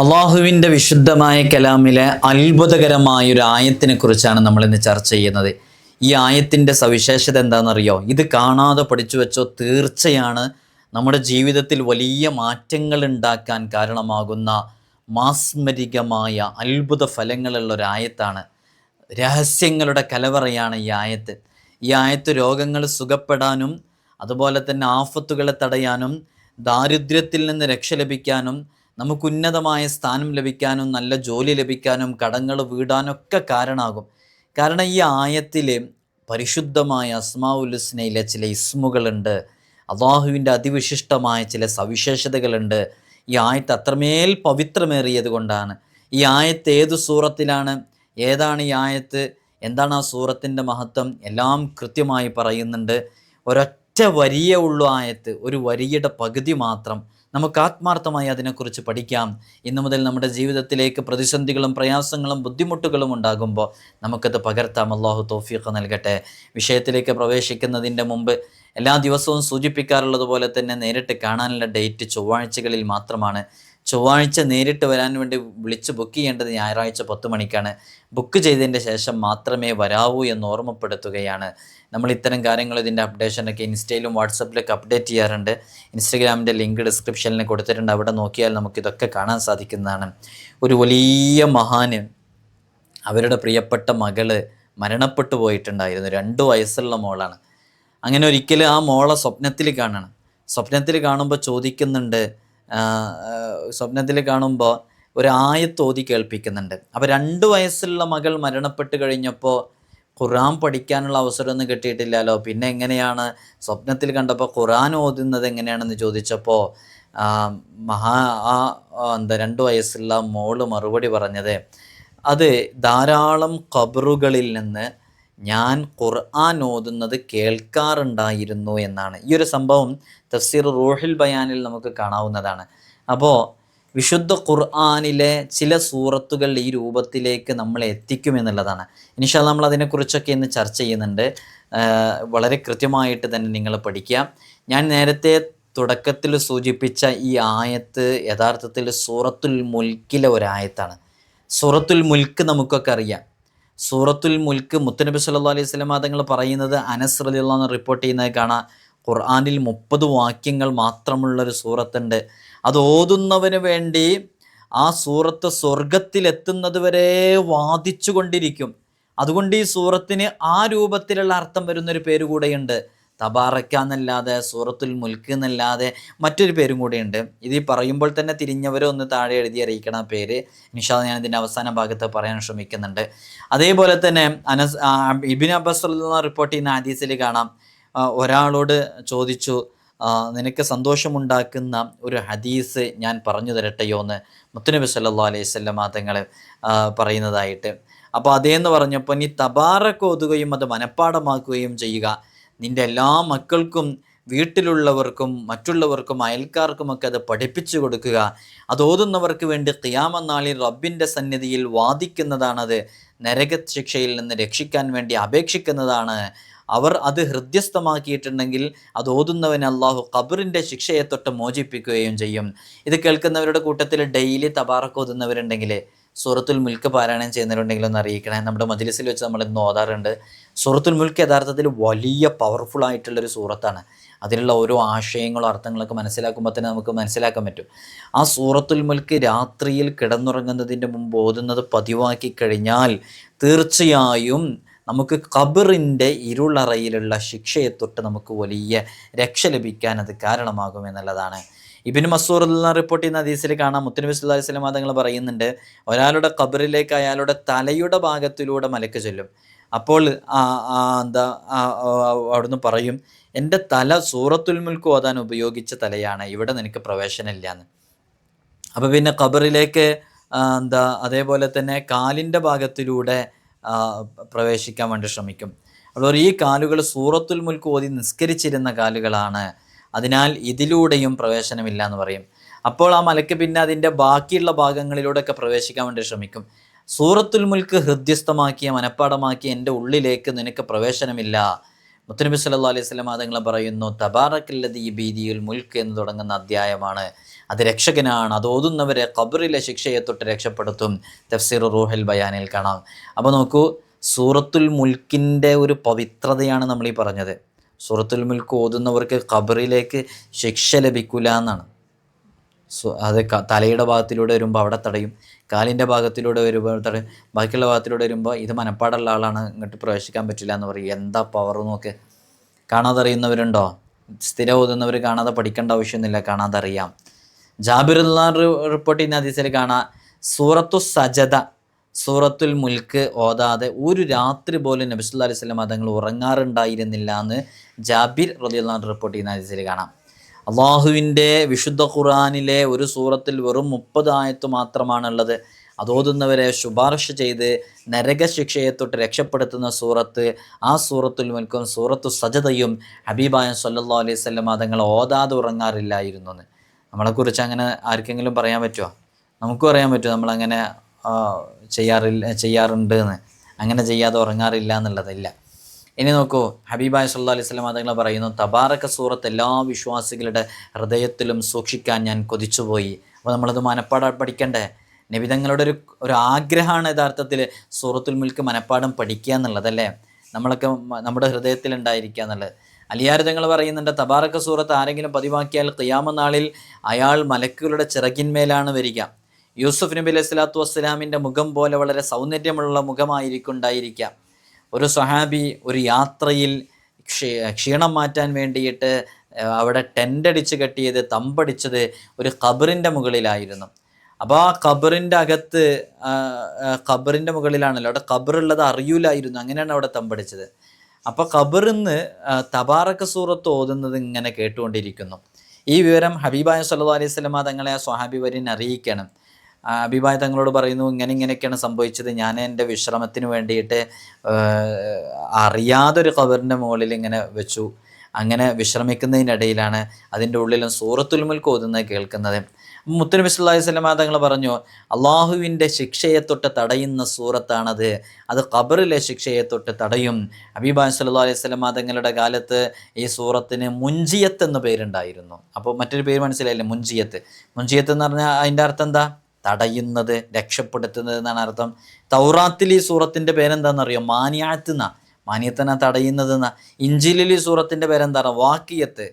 അള്ളാഹുവിന്റെ വിശുദ്ധമായ കലാമിലെ അത്ഭുതകരമായ ഒരു ആയത്തിനെ കുറിച്ചാണ് നമ്മൾ ഇന്ന് ചർച്ച ചെയ്യുന്നത്. ഈ ആയത്തിന്റെ സവിശേഷത എന്താണെന്നറിയോ? ഇത് കാണാതെ പഠിച്ചു വെച്ചോ തീർച്ചയാണ്. നമ്മുടെ ജീവിതത്തിൽ വലിയ മാറ്റങ്ങൾ ഉണ്ടാക്കാൻ കാരണമാകുന്ന മാസ്മരികമായ അത്ഭുത ഫലങ്ങളുള്ള ഒരു ആയത്താണ് രഹസ്യങ്ങളുടെ കലവറയാണ് ഈ ആയത്ത്. ഈ ആയത്ത് രോഗങ്ങൾ സുഖപ്പെടാനും അതുപോലെ തന്നെ ആഫത്തുകളെ തടയാനും ദാരിദ്ര്യത്തിൽ നിന്ന് രക്ഷ ലഭിക്കാനും നമുക്ക് ഉന്നതമായ സ്ഥാനം ലഭിക്കാനും നല്ല ജോലി ലഭിക്കാനും കടങ്ങൾ വീടാനൊക്കെ കാരണമാകും കാരണം ഈ ആയത്തിൽ പരിശുദ്ധമായ അസ്മാഉലുസ്നയിലെ ചില ഇസ്മുകളുണ്ട്. അള്ളാഹുവിന്റെ അതിവിശിഷ്ടമായ ചില സവിശേഷതകളുണ്ട്. ഈ ആയത്ത് അത്രമേൽ പവിത്രമേറിയത് കൊണ്ടാണ്. ഈ ആയത്ത് ഏത് സൂറത്തിലാണ്? ഏതാണ് ഈ ആയത്ത്? എന്താണ് ആ സൂറത്തിന്റെ മഹത്വം? എല്ലാം കൃത്യമായി പറയുന്നുണ്ട്. ഒരൊറ്റ വരിയേ ഉള്ളൂ ആയത്ത്. ഒരു വരിയുടെ പകുതി മാത്രം നമുക്ക് ആത്മാർത്ഥമായി അതിനെക്കുറിച്ച് പഠിക്കാം. ഇന്നു മുതൽ നമ്മുടെ ജീവിതത്തിലേക്ക് പ്രതിസന്ധികളും പ്രയാസങ്ങളും ബുദ്ധിമുട്ടുകളും ഉണ്ടാകുമ്പോൾ നമുക്കത് പകർത്താം. അള്ളാഹു തോഫീഖ് നൽകട്ടെ. വിഷയത്തിലേക്ക് പ്രവേശിക്കുന്നതിന്റെ മുമ്പ് എല്ലാ ദിവസവും സൂചിപ്പിക്കാറുള്ളത് പോലെ തന്നെ നേരിട്ട് കാണാനുള്ള ഡേറ്റ് ചൊവ്വാഴ്ചകളിൽ മാത്രമാണ്. ചൊവ്വാഴ്ച നേരിട്ട് വരാൻ വേണ്ടി വിളിച്ച് ബുക്ക് ചെയ്യേണ്ടത് ഞായറാഴ്ച പത്ത് മണിക്കാണ്. ബുക്ക് ചെയ്തതിന്റെ ശേഷം മാത്രമേ വരാവൂ എന്ന് ഓർമ്മപ്പെടുത്തുകയാണ്. നമ്മൾ ഇത്തരം കാര്യങ്ങൾ ഇതിന്റെ അപ്ഡേഷനൊക്കെ ഇൻസ്റ്റയിലും വാട്സപ്പിലൊക്കെ അപ്ഡേറ്റ് ചെയ്യാറുണ്ട്. ഇൻസ്റ്റഗ്രാമിന്റെ ലിങ്ക് ഡിസ്ക്രിപ്ഷനിൽ കൊടുത്തിട്ടുണ്ട്. അവിടെ നോക്കിയാൽ നമുക്കിതൊക്കെ കാണാൻ സാധിക്കുന്നതാണ്. ഒരു വലിയ മഹാന് അവരുടെ പ്രിയപ്പെട്ട മകൾ മരണപ്പെട്ടു പോയിട്ടുണ്ടായിരുന്നു. രണ്ട് വയസ്സുള്ള മോളാണ്. അങ്ങനെ ഒരിക്കലും ആ മോളെ സ്വപ്നത്തിൽ കാണണം. സ്വപ്നത്തിൽ കാണുമ്പോൾ ചോദിക്കുന്നുണ്ട് സ്വപ്നത്തിൽ കാണുമ്പോൾ ഒരു ആയത്ത് ഓതി കേൾപ്പിക്കുന്നുണ്ട്. അപ്പോൾ രണ്ട് വയസ്സുള്ള മകൾ മരണപ്പെട്ട് കഴിഞ്ഞപ്പോൾ ഖുറാൻ പഠിക്കാനുള്ള അവസരമൊന്നും കിട്ടിയിട്ടില്ലല്ലോ. പിന്നെ എങ്ങനെയാണ് സ്വപ്നത്തിൽ കണ്ടപ്പോൾ ഖുറാൻ ഓതുന്നത് എങ്ങനെയാണെന്ന് ചോദിച്ചപ്പോൾ മഹാ ആ, എന്താ രണ്ട് വയസ്സുള്ള മോൾ മറുപടി പറഞ്ഞത് അത് ധാരാളം ഖബറുകളിൽ നിന്ന് ഞാൻ ഖുർആൻ ഓതുന്നത് കേൾക്കാറുണ്ടായിരുന്നു എന്നാണ്. ഈ ഒരു സംഭവം തഫ്സീർ റൂഹിൽ ബയാനിൽ നമുക്ക് കാണാവുന്നതാണ്. അപ്പോൾ വിശുദ്ധ ഖുർആാനിലെ ചില സൂറത്തുകൾ ഈ രൂപത്തിലേക്ക് നമ്മൾ നമ്മളെ എത്തിക്കുമെന്നുള്ളതാണ് ഇനിഷാ നമ്മൾ അതിനെക്കുറിച്ചൊക്കെ ഇന്ന് ചർച്ച ചെയ്യുന്നുണ്ട്. വളരെ കൃത്യമായിട്ട് തന്നെ നിങ്ങൾ പഠിക്കുക. ഞാൻ നേരത്തെ തുടക്കത്തിൽ സൂചിപ്പിച്ച ഈ ആയത്ത് യഥാർത്ഥത്തിൽ സൂറത്തുൽ മുൽക്കിലെ ഒരായത്താണ്. സൂറത്തുൽ മുൽക്ക് നമുക്കൊക്കെ അറിയാം. സൂറത്തുൽ മുൽക്ക് മുത്തനബി സല്ലാ അലൈഹി സ്വലം തങ്ങൾ പറയുന്നത് അനസ് റലിയുള്ള റിപ്പോർട്ട് ചെയ്യുന്നത് കാണാം. ഖുർആാനിൽ മുപ്പത് വാക്യങ്ങൾ മാത്രമുള്ളൊരു സൂറത്തുണ്ട്. അത് ഓതുന്നവന് വേണ്ടി ആ സൂറത്ത് സ്വർഗത്തിലെത്തുന്നത് വരെ വാദിച്ചു കൊണ്ടിരിക്കും അതുകൊണ്ട് ഈ സൂറത്തിന് ആ രൂപത്തിലുള്ള അർത്ഥം വരുന്നൊരു പേര് കൂടെയുണ്ട് തബാറക്ക എന്നല്ലാതെ സൂറത്തുൽ മുൽക്ക് എന്നല്ലാതെ മറ്റൊരു പേരും കൂടിയുണ്ട്. ഇത് പറയുമ്പോൾ തന്നെ തിരിഞ്ഞവരെ ഒന്ന് താഴെ എഴുതി അറിയിക്കണം ആ പേര്. നിഷാദ് ഞാൻ ഇതിന്റെ അവസാന ഭാഗത്ത് പറയാൻ ശ്രമിക്കുന്നുണ്ട്. അതേപോലെ തന്നെ അനസ് ഇബിൻ അബ്ബസ് റിപ്പോർട്ട് ചെയ്യുന്ന ആദീസിൽ കാണാം. ഒരാളോട് ചോദിച്ചു നിനക്ക് സന്തോഷമുണ്ടാക്കുന്ന ഒരു ഹദീസ് ഞാൻ പറഞ്ഞു തരട്ടെയോ? എന്ന് മുത്തുനബി സല്ലാ അലൈഹി സ്വല്ലം തങ്ങൾ പറയുന്നതായിട്ട്. അപ്പോൾ അതേന്ന് പറഞ്ഞപ്പോൾ നീ തബാറക്ക് ഓതുകയും അത് മനഃപ്പാടമാക്കുകയും ചെയ്യുക നിന്റെ എല്ലാ മക്കൾക്കും വീട്ടിലുള്ളവർക്കും മറ്റുള്ളവർക്കും അയൽക്കാർക്കുമൊക്കെ അത് പഠിപ്പിച്ചു കൊടുക്കുക. അത് ഓതുന്നവർക്ക് വേണ്ടി ഖിയാമനാളിൽ റബ്ബിന്റെ സന്നിധിയിൽ വാദിക്കുന്നതാണത് നരക ശിക്ഷയിൽ നിന്ന് രക്ഷിക്കാൻ വേണ്ടി അപേക്ഷിക്കുന്നതാണ്. അവർ അത് ഹൃദ്യസ്ഥമാക്കിയിട്ടുണ്ടെങ്കിൽ അത് ഓതുന്നവന് അള്ളാഹു ഖബറിന്റെ ശിക്ഷയെ തൊട്ട് മോചിപ്പിക്കുകയും ചെയ്യും. ഇത് കേൾക്കുന്നവരുടെ കൂട്ടത്തിൽ ഡെയിലി തബാറക്ക് ഓതുന്നവരുണ്ടെങ്കിൽ സൂറത്തുൽ മുൽക്ക് പാരായണം ചെയ്യുന്നവരുണ്ടെങ്കിൽ ഒന്ന് അറിയിക്കണേ. നമ്മുടെ മജിലിസിൽ വെച്ച് നമ്മൾ ഇന്ന് ഓതാറുണ്ട്. സൂറത്തുൽ മുൽക്ക് യഥാർത്ഥത്തിൽ വലിയ പവർഫുൾ ആയിട്ടുള്ളൊരു സൂറത്താണ്. അതിലുള്ള ഓരോ ആശയങ്ങളും അർത്ഥങ്ങളൊക്കെ മനസ്സിലാക്കുമ്പോൾ തന്നെ നമുക്ക് മനസ്സിലാക്കാൻ പറ്റും. ആ സൂറത്തുൽ മുൽക്ക് രാത്രിയിൽ കിടന്നുറങ്ങുന്നതിന്റെ മുമ്പ് ഓതുന്നത് പതിവാക്കി കഴിഞ്ഞാൽ തീർച്ചയായും നമുക്ക് ഖബറിന്റെ ഇരുളറയിലുള്ള ശിക്ഷയെ തൊട്ട് നമുക്ക് വലിയ രക്ഷ ലഭിക്കാൻ അത് കാരണമാകും എന്നുള്ളതാണ്. ഇബിന് മസൂർ റിപ്പോർട്ട് ചെയ്യുന്ന ഹദീസിൽ കാണാം. മുത്തനബി സുല്ലാ വസല്ലം തങ്ങൾ പറയുന്നുണ്ട് ഒരാളുടെ ഖബറിലേക്ക് അയാളുടെ തലയുടെ ഭാഗത്തിലൂടെ മലക്ക് ചൊല്ലും. അപ്പോൾ എന്താ അവിടുന്ന് പറയും എന്റെ തല സൂറത്തുൽ മുൽക്ക് ഓതാൻ ഉപയോഗിച്ച തലയാണ് ഇവിടെ നിനക്ക് പ്രവേശനമില്ല എന്ന് അപ്പോൾ പിന്നെ ഖബറിലേക്ക് എന്താ അതേപോലെ തന്നെ കാലിന്റെ ഭാഗത്തിലൂടെ പ്രവേശിക്കാൻ വേണ്ടി ശ്രമിക്കും. അപ്പോൾ ഈ കാലുകൾ സൂറത്തുൽ മുൽക്ക് ഓതി നിസ്കരിച്ചിരുന്ന കാലുകളാണ് അതിനാൽ ഇതിലൂടെയും പ്രവേശനമില്ല എന്ന് പറയും. അപ്പോൾ ആ മലക്ക് പിന്നെ അതിന്റെ ബാക്കിയുള്ള ഭാഗങ്ങളിലൂടെയൊക്കെ പ്രവേശിക്കാൻ വേണ്ടി ശ്രമിക്കും. സൂറത്തുൽ മുൽക്ക് ഹൃദ്യസ്ഥമാക്കിയ മനഃപ്പാടമാക്കിയ എന്റെ ഉള്ളിലേക്ക് നിനക്ക് പ്രവേശനമില്ല. മുത്തനബി സല്ലാ അലൈഹി സ്വലം അതുങ്ങൾ പറയുന്നു തബാറക്കല്ലതി ബീദിയുൽ മുൽക്ക് എന്ന് തുടങ്ങുന്ന അധ്യായമാണ്. അത് രക്ഷകനാണ്. അത് ഓതുന്നവരെ ഖബറിലെ ശിക്ഷയെ തൊട്ട് രക്ഷപ്പെടുത്തും. തഫ്സീർ റൂഹൽ ബയാനിൽ കാണാം. അപ്പോൾ നോക്കൂ സൂറത്തുൽ മുൽക്കിന്റെ ഒരു പവിത്രതയാണ് നമ്മൾ ഈ പറഞ്ഞത്. സൂറത്തുൽ മുൽക്ക് ഓതുന്നവർക്ക് ഖബറിലേക്ക് ശിക്ഷ ലഭിക്കില്ല എന്നാണ്. അത് തലയുടെ ഭാഗത്തിലൂടെ വരുമ്പോൾ അവിടെ തടയും കാലിന്റെ ഭാഗത്തിലൂടെ വരുമ്പോൾ തടയും ബാക്കിയുള്ള ഭാഗത്തിലൂടെ വരുമ്പോൾ ഇത് മനപ്പാടുള്ള ആളാണ് ഇങ്ങോട്ട് പ്രവേശിക്കാൻ പറ്റില്ല എന്ന് പറയും. എന്താ പവർ നോക്ക്. കാണാതെ അറിയുന്നവരുണ്ടോ സ്ഥിരം ഓതുന്നവർ കാണാതെ പഠിക്കേണ്ട ആവശ്യമൊന്നുമില്ല കാണാതെ അറിയാം ജാബിർ റിപ്പോർട്ട് ചെയ്യുന്ന ഹദീസിൽ കാണാം സൂറത്തു സജദ സൂറത്തുൽ മുൽക്ക് ഓതാതെ ഒരു രാത്രി പോലും നബിസുല്ലാ അലൈഹി സ്വലം തങ്ങൾ ഉറങ്ങാറുണ്ടായിരുന്നില്ല എന്ന് ജാബിർ റലിയുള്ള റിപ്പോർട്ട് ചെയ്യുന്ന ഹദീസിൽ കാണാം. അള്ളാഹുവിന്റെ വിശുദ്ധ ഖുറാനിലെ ഒരു സൂറത്തിൽ വെറും മുപ്പത് ആയത്ത് മാത്രമാണുള്ളത്. അതോതുന്നവരെ ശുപാർശ ചെയ്ത് നരകശിക്ഷയെ തൊട്ട് രക്ഷപ്പെടുത്തുന്ന സൂറത്ത് ആ സൂറത്തുൽ മുൽക്കും സൂറത്തു സജതയും ഹബീബായ സല്ലാ അലൈഹി സ്വല്ലം തങ്ങൾ ഓതാതെ ഉറങ്ങാറില്ലായിരുന്നു എന്ന്. നമ്മളെക്കുറിച്ച് അങ്ങനെ ആർക്കെങ്കിലും പറയാൻ പറ്റുമോ നമുക്കും അറിയാൻ പറ്റുമോ നമ്മളങ്ങനെ ചെയ്യാറില്ല ചെയ്യാറുണ്ട് എന്ന്. അങ്ങനെ ചെയ്യാതെ ഉറങ്ങാറില്ല എന്നുള്ളതില്ല. ഇനി നോക്കൂ ഹബീബായ സല്ലാ അലൈഹി സ്വലം അതുങ്ങൾ പറയുന്നു തബാറക്ക സൂറത്ത് എല്ലാ വിശ്വാസികളുടെ ഹൃദയത്തിലും സൂക്ഷിക്കാൻ ഞാൻ കൊതിച്ചുപോയി. അപ്പോൾ നമ്മളത് മനപ്പാടം പഠിക്കണ്ടേ? നബിതങ്ങളുടെ ഒരു ഒരു ആഗ്രഹമാണ് യഥാർത്ഥത്തിൽ സൂറത്തുൽ മുൽക്ക് മനപ്പാടം പഠിക്കുക എന്നുള്ളതല്ലേ? നമ്മളൊക്കെ നമ്മുടെ ഹൃദയത്തിൽ ഉണ്ടായിരിക്കുക എന്നുള്ളത് അലിയാരിതങ്ങൾ പറയുന്നുണ്ട് തബാറക്ക സൂറത്ത് ആരെങ്കിലും പതിവാക്കിയാൽ ഖിയാമ നാളിൽ അയാൾ മലക്കുകളുടെ ചിറകിന്മേലാണ് വരിക. യൂസുഫ് നബി അലൈഹി സ്വലാത്തു വസ്സലാമിന്റെ മുഖം പോലെ വളരെ സൗന്ദര്യമുള്ള മുഖമായിരിക്കും ഉണ്ടായിരിക്കുക. ഒരു സഹാബി ഒരു യാത്രയിൽ ക്ഷീണം മാറ്റാൻ വേണ്ടിയിട്ട് അവിടെ ടെന്റ് അടിച്ച് കെട്ടിയത് തമ്പടിച്ചത് ഒരു ഖബറിന്റെ മുകളിലായിരുന്നു. അപ്പോൾ ആ ഖബറിന്റെ അകത്ത് ഖബറിന്റെ മുകളിലാണല്ലോ അവിടെ ഖബറുള്ളത് അറിയൂലായിരുന്നു അങ്ങനെയാണ് അവിടെ തമ്പടിച്ചത്. അപ്പോൾ ഖബറിന്ന് തബാറക്ക സൂറത്ത് ഓതുന്നത് ഇങ്ങനെ കേട്ടുകൊണ്ടിരിക്കുന്നു. ഈ വിവരം ഹബീബായ സല്ലു അലൈഹി സ്വലമ തങ്ങളെ ആ സ്വഹാബി വര്യൻ അറിയിക്കണം. ഹബീബായ തങ്ങളോട് പറയുന്നു ഇങ്ങനെ ഇങ്ങനെയൊക്കെയാണ് സംഭവിച്ചത്. ഞാൻ എന്റെ വിശ്രമത്തിന് വേണ്ടിയിട്ട് അറിയാതൊരു കവറിന്റെ മുകളിൽ ഇങ്ങനെ വെച്ചു. അങ്ങനെ വിശ്രമിക്കുന്നതിനിടയിലാണ് അതിന്റെ ഉള്ളിലും സൂറത്തുൽ മുൽക്ക് ഓതുന്നത് കേൾക്കുന്നത്. മുത്തനബി സല്ലല്ലാഹു അലൈഹി വസല്ലമ തങ്ങൾ പറഞ്ഞു അള്ളാഹുവിന്റെ ശിക്ഷയെ തൊട്ട് തടയുന്ന സൂറത്താണത്. അത് ഖബറിലെ ശിക്ഷയെ തൊട്ട് തടയും. അബിബാൻ സല്ലാ അലൈഹി വസല്ലമ തങ്ങളുടെ കാലത്ത് ഈ സൂറത്തിന് മുഞ്ചിയത്ത് എന്ന പേരുണ്ടായിരുന്നു. അപ്പോൾ മറ്റൊരു പേര് മനസ്സിലായില്ലേ? മുഞ്ചിയത്ത് മുഞ്ചിയത്ത് എന്ന് പറഞ്ഞാൽ അതിന്റെ അർത്ഥം എന്താ? തടയുന്നത് രക്ഷപ്പെടുത്തുന്നത് എന്നാണ് അർത്ഥം. തൗറാത്തിൽ ഈ സൂറത്തിന്റെ പേരെന്താണെന്നറിയോ? മാനിയാത്ത് എന്നാ. മാനിയത്തിനെ തടയുന്നത് എന്ന. ഇഞ്ചിലിൽ ഈ സൂറത്തിന്റെ പേരെന്താണ്? വാക്കിയത്ത്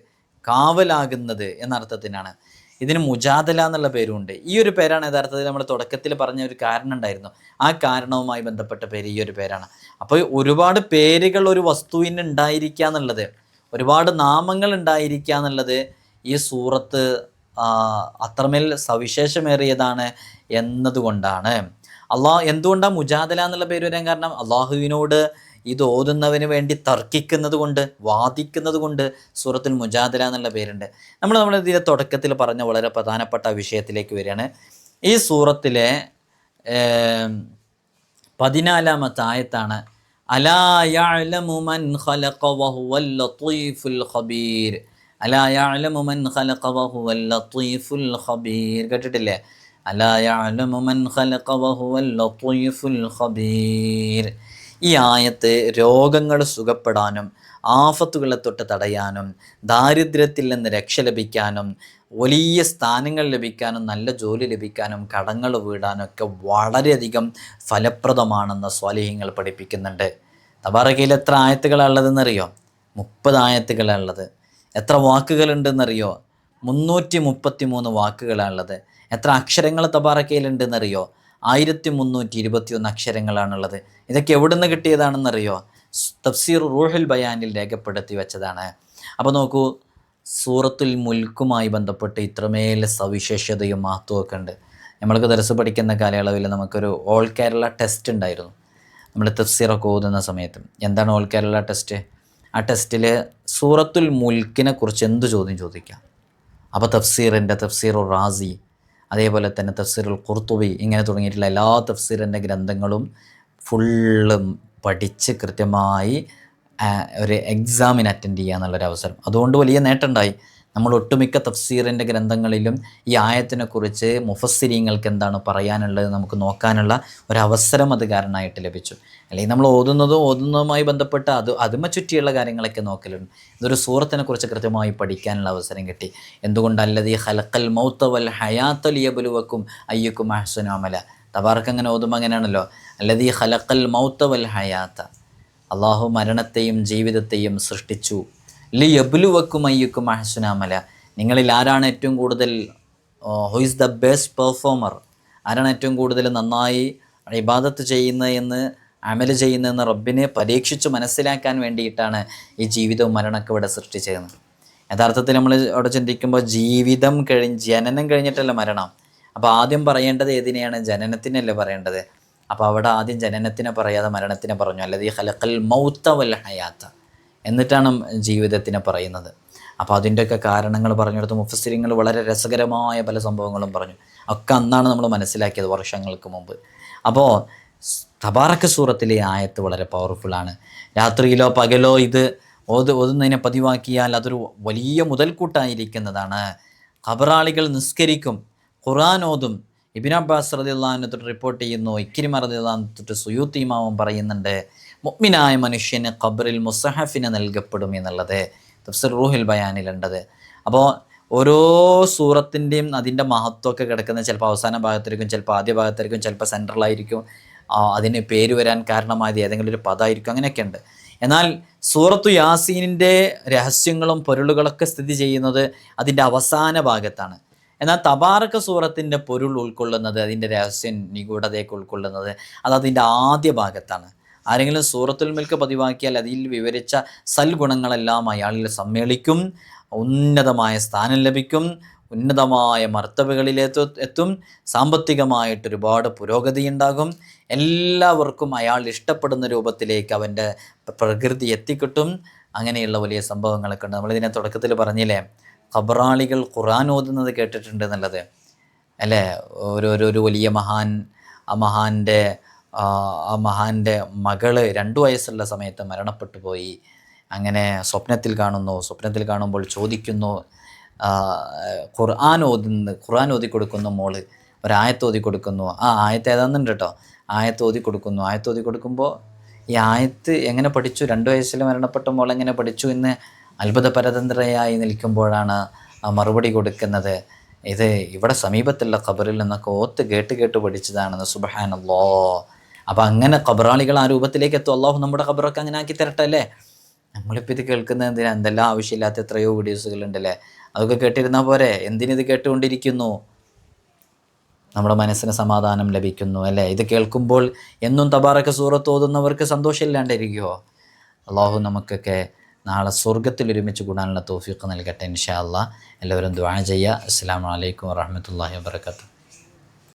കാവലാകുന്നത് എന്ന അർത്ഥത്തിനാണ്. ഇതിന് മുജാദല എന്നുള്ള പേരുണ്ട്. ഈ ഒരു പേരാണ് യഥാർത്ഥത്തിൽ നമ്മൾ തുടക്കത്തിൽ പറഞ്ഞ ഒരു കാരണം ഉണ്ടായിരുന്നു. ആ കാരണവുമായി ബന്ധപ്പെട്ട പേര് ഈ ഒരു പേരാണ്. അപ്പോൾ ഒരുപാട് പേരുകൾ ഒരു വസ്തുവിന് ഉണ്ടായിരിക്കുക എന്നുള്ളത് ഒരുപാട് നാമങ്ങൾ ഉണ്ടായിരിക്കുക എന്നുള്ളത് ഈ സൂറത്ത് അത്രമേൽ സവിശേഷമേറിയതാണ് എന്നതുകൊണ്ടാണ്. അള്ളാഹ് എന്തുകൊണ്ടാണ് മുജാദല എന്നുള്ള പേര് വരാൻ കാരണം? അള്ളാഹുവിനോട് ഇത് ഓതുന്നവന് വേണ്ടി തർക്കിക്കുന്നത് കൊണ്ട് വാദിക്കുന്നത് കൊണ്ട് സൂറത്തുൽ മുജാദല എന്നുള്ള പേരുണ്ട്. നമ്മൾ നമ്മൾ തുടക്കത്തിൽ പറഞ്ഞ വളരെ പ്രധാനപ്പെട്ട വിഷയത്തിലേക്ക് വരികയാണ്. ഈ സൂറത്തിലെ പതിനാലാമത്തെ ആയത്താണ്. അലാ യഅലമു മൻ ഖലഖ വഹുവൽ ലത്തീഫുൽ ഖബീർ. ഖബീർ. കേട്ടിട്ടില്ലേ? ഖബീർ. ഈ ആയത്ത് രോഗങ്ങൾ സുഖപ്പെടാനും ആഫത്തുകളെ തൊട്ട് തടയാനും ദാരിദ്ര്യത്തിൽ നിന്ന് രക്ഷ ലഭിക്കാനും വലിയ സ്ഥാനങ്ങൾ ലഭിക്കാനും നല്ല ജോലി ലഭിക്കാനും കടങ്ങൾ വീടാനും ഒക്കെ വളരെയധികം ഫലപ്രദമാണെന്ന് സ്വാലിഹ്യങ്ങൾ പഠിപ്പിക്കുന്നുണ്ട്. തബാറകയിൽ എത്ര ആയത്തുകളുള്ളതെന്നറിയോ മുപ്പത് ആയത്തുകളുള്ളത് എത്ര വാക്കുകളുണ്ടെന്നറിയോ? മുന്നൂറ്റി മുപ്പത്തി മൂന്ന് വാക്കുകളാണുള്ളത്. എത്ര അക്ഷരങ്ങൾ തബാറക്കയിലുണ്ടെന്നറിയോ ആയിരത്തി മുന്നൂറ്റി ഇരുപത്തിയൊന്ന് അക്ഷരങ്ങളാണുള്ളത്. ഇതൊക്കെ എവിടെ നിന്ന് കിട്ടിയതാണെന്നറിയോ തഫ്സീർ റൂഹുൽ ബയാനിൽ രേഖപ്പെടുത്തി വെച്ചതാണ്. അപ്പോൾ നോക്കൂ സൂറത്തുൽ മുൽക്കുമായി ബന്ധപ്പെട്ട് ഇത്രമേൽ സവിശേഷതയും മഹത്വമൊക്കെ ഉണ്ട്. നമ്മൾക്ക് ദർസ് പഠിക്കുന്ന കാലയളവിൽ നമുക്കൊരു ഓൾ കേരള ടെസ്റ്റ് ഉണ്ടായിരുന്നു. നമ്മൾ തഫ്സീറൊക്കെ ഓതുന്ന സമയത്ത്. എന്താണ് ഓൾ കേരള ടെസ്റ്റ്? ആ ടെസ്റ്റിൽ സൂറത്തുൽ മുൽക്കിനെ കുറിച്ച് എന്ത് ചോദ്യം ചോദിക്കാം? അപ്പോൾ തഫ്സീറിന്റെ തഫ്സീർ റാസി അതേപോലെ തന്നെ തഫ്സീറുൽ ഖുർത്തുബി ഇങ്ങനെ തുടങ്ങിയിട്ടുള്ള എല്ലാ തഫ്സീറിന്റെ ഗ്രന്ഥങ്ങളും ഫുള്ളും പഠിച്ച് കൃത്യമായി ഒരു എക്സാമിന് അറ്റൻഡ് ചെയ്യുക എന്നുള്ളൊരു അവസരം അതുകൊണ്ട് വലിയ നേട്ടമുണ്ടായി നമ്മൾ ഒട്ടുമിക്ക തഫ്സീറിന്റെ ഗ്രന്ഥങ്ങളിലും ഈ ആയത്തിനെക്കുറിച്ച് മുഫസ്സിരിങ്ങൾക്ക് എന്താണ് പറയാനുള്ളത് നമുക്ക് നോക്കാനുള്ള ഒരവസരം അത് കാരണമായിട്ട് ലഭിച്ചു. അല്ലെങ്കിൽ നമ്മൾ ഓതുന്നതും ഓതുന്നതുമായി ബന്ധപ്പെട്ട് അത് അതുമ ചുറ്റിയുള്ള കാര്യങ്ങളൊക്കെ നോക്കലുണ്ട്. ഇതൊരു സൂറത്തിനെക്കുറിച്ച് കൃത്യമായി പഠിക്കാനുള്ള അവസരം കിട്ടി. എന്തുകൊണ്ടല്ലത് ഈ ഹലക്കൽ മൗത്ത വൽ ഹയാത്തൽ യബുലുവക്കും അയ്യക്കും അഹ്സുനാമല തബാർക്ക് അങ്ങനെ ഓതുമ്പോൾ അങ്ങനെയാണല്ലോ. അല്ലത് ഹലക്കൽ മൗത്ത വൽ ഹയാത്ത. അള്ളാഹു മരണത്തെയും ജീവിതത്തെയും സൃഷ്ടിച്ചു. ലി എബുലുവക്കും അയ്യക്കും അഹസുനാമല. നിങ്ങളിൽ ആരാണ് ഏറ്റവും കൂടുതൽ who is the best performer ആരാണ് ഏറ്റവും കൂടുതൽ നന്നായി ഇബാദത്ത് ചെയ്യുന്നത് എന്ന് അമൽ ചെയ്യുന്നതെന്ന് റബ്ബിനെ പരീക്ഷിച്ച് മനസ്സിലാക്കാൻ വേണ്ടിയിട്ടാണ് ഈ ജീവിതവും മരണമൊക്കെ ഇവിടെ സൃഷ്ടിച്ചിരുന്നത് യഥാർത്ഥത്തിൽ നമ്മൾ അവിടെ ചിന്തിക്കുമ്പോൾ ജീവിതം കഴിഞ്ഞ് ജനനം കഴിഞ്ഞിട്ടല്ല മരണം? അപ്പോൾ ആദ്യം പറയേണ്ടത് ഏതിനെയാണ്? ജനനത്തിനല്ലേ പറയേണ്ടത്? അപ്പോൾ അവിടെ ആദ്യം ജനനത്തിനെ പറയാതെ മരണത്തിനെ പറഞ്ഞു. അല്ലാതെ ഈ ഹലക്കൽ മൗത്ത ഹയാത്ത. എന്നിട്ടാണ് ജീവിതത്തിനെ പറയുന്നത്. അപ്പോൾ അതിന്റെയൊക്കെ കാരണങ്ങൾ പറഞ്ഞെടുത്ത് മുഫസ്സിരിങ്ങൾ വളരെ രസകരമായ പല സംഭവങ്ങളും പറഞ്ഞു. ഒക്കെ അന്നാണ് നമ്മൾ മനസ്സിലാക്കിയത് വർഷങ്ങൾക്ക് മുമ്പ്. അപ്പോൾ തബാറക്ക സൂറത്തിലെ ആയത്ത് വളരെ പവർഫുള്ളാണ് രാത്രിയിലോ പകലോ ഇത് ഓത് ഓതുന്നതിനെ പതിവാക്കിയാൽ അതൊരു വലിയ മുതൽക്കൂട്ടായിരിക്കുന്നതാണ്. ഖബറാളികൾ നിസ്കരിക്കും ഖുറാൻ ഓതും. ഇബിൻ അബ്ബാസ് റദിള്ളാഹിനെ തൊട്ട് റിപ്പോർട്ട് ചെയ്യുന്നു. ഇക്കിരിമ റദിള്ളാഹിനെ തൊട്ട് സുയൂത്ത് പറയുന്നുണ്ട്. മുഅ്മിനായ മനുഷ്യന് ഖബറിൽ മുസഹഫിന് നൽകപ്പെടും എന്നുള്ളത് തഫ്സർ റൂഹിൽ ബയാനിലുണ്ടത് അപ്പോൾ ഓരോ സൂറത്തിന്റെയും അതിന്റെ മഹത്വമൊക്കെ കിടക്കുന്ന ചിലപ്പോൾ അവസാന ഭാഗത്തായിരിക്കും ചിലപ്പോൾ ആദ്യ ഭാഗത്തായിരിക്കും ചിലപ്പോൾ സെൻട്രലായിരിക്കും അതിന് പേര് വരാൻ കാരണമായത് ഏതെങ്കിലും ഒരു പദമായിരിക്കും അങ്ങനെയൊക്കെ ഉണ്ട്. എന്നാൽ സൂറത്തു യാസീനിന്റെ രഹസ്യങ്ങളും പൊരുളുകളൊക്കെ സ്ഥിതി ചെയ്യുന്നത് അതിന്റെ അവസാന ഭാഗത്താണ്. എന്നാൽ തബാറക്ക സൂറത്തിന്റെ പൊരുൾ ഉൾക്കൊള്ളുന്നത് അതിന്റെ രഹസ്യം നിഗൂഢതയൊക്കെ ഉൾക്കൊള്ളുന്നത് അത് അതിന്റെ ആദ്യ ഭാഗത്താണ്. ആരെങ്കിലും സൂറത്തുൽ മിൽക്ക് പതിവാക്കിയാൽ അതിൽ വിവരിച്ച സൽഗുണങ്ങളെല്ലാം അയാളിൽ സമ്മേളിക്കും ഉന്നതമായ സ്ഥാനം ലഭിക്കും ഉന്നതമായ മർത്തവകളിലെത്തു എത്തും സാമ്പത്തികമായിട്ട് ഒരുപാട് പുരോഗതി ഉണ്ടാകും. എല്ലാവർക്കും അയാൾ ഇഷ്ടപ്പെടുന്ന രൂപത്തിലേക്ക് അവന്റെ പ്രകൃതി എത്തിക്കിട്ടും. അങ്ങനെയുള്ള വലിയ സംഭവങ്ങളൊക്കെ ഉണ്ട്. നമ്മളിതിനെ തുടക്കത്തിൽ പറഞ്ഞില്ലേ ഖബറാളികൾ ഖുറാൻ ഓതുന്നത് കേട്ടിട്ടുണ്ട് എന്നുള്ളത്. അല്ലേ? ഒരു ഒരു വലിയ മഹാൻ ആ മഹാന്റെ ആ മഹാന്റെ മകൾ രണ്ടു വയസ്സുള്ള സമയത്ത് മരണപ്പെട്ടു പോയി. അങ്ങനെ സ്വപ്നത്തിൽ കാണുന്നു. സ്വപ്നത്തിൽ കാണുമ്പോൾ ചോദിക്കുന്നു ഖുർആൻ ഓതുന്ന ഖുർആൻ ഓതി കൊടുക്കുന്നു മോൾ. ഒരായത്ത് ഓതി കൊടുക്കുന്നു. ആ ആയത്ത് ഏതാണെന്നുണ്ട് കേട്ടോ? ആയത്ത് ഓതി കൊടുക്കുന്നു. ആയത്ത് ഓതി കൊടുക്കുമ്പോൾ ഈ ആയത്ത് എങ്ങനെ പഠിച്ചു? രണ്ട് വയസ്സിൽ മരണപ്പെട്ട മോൾ എങ്ങനെ പഠിച്ചു എന്ന് അത്ഭുത പരതന്ത്രയായി നിൽക്കുമ്പോഴാണ് മറുപടി കൊടുക്കുന്നത്. ഇത് ഇവിടെ സമീപത്തുള്ള ഖബറിൽ നിന്നൊക്കെ ഓത്ത് കേട്ട് കേട്ട് പഠിച്ചതാണെന്ന്. സുബഹാനല്ലോ. അപ്പം അങ്ങനെ ഖബറാളികൾ ആ രൂപത്തിലേക്ക് എത്തും. അള്ളാഹു നമ്മുടെ ഖബറൊക്കെ അങ്ങനെ ആക്കി തരട്ടെ അല്ലേ? നമ്മളിപ്പോൾ ഇത് കേൾക്കുന്നത് എന്തിനാ? എന്തെല്ലാം ആവശ്യമില്ലാത്ത എത്രയോ വീഡിയോസുകളുണ്ടല്ലേ അതൊക്കെ കേട്ടിരുന്നാൽ പോരെ? എന്തിനിത് കേട്ടുകൊണ്ടിരിക്കുന്നു? നമ്മുടെ മനസ്സിന് സമാധാനം ലഭിക്കുന്നു അല്ലേ? ഇത് കേൾക്കുമ്പോൾ എന്നും തബാറക്ക് സൂറത്ത് ഓതുന്നവർക്ക് സന്തോഷമില്ലാണ്ടിരിക്കുമോ അള്ളാഹു നമുക്കൊക്കെ നാളെ സ്വർഗത്തിൽ ഒരുമിച്ച് കൂടാനുള്ള തോഫീക്ക് നൽകട്ടെ ഇൻഷാ അല്ലാ എല്ലാവരും ദ്വാ ചെയ്യുക. അസ്സാം വലൈക്കും വാഹമത്തല്ലാഹി വാബർക്കാത്തു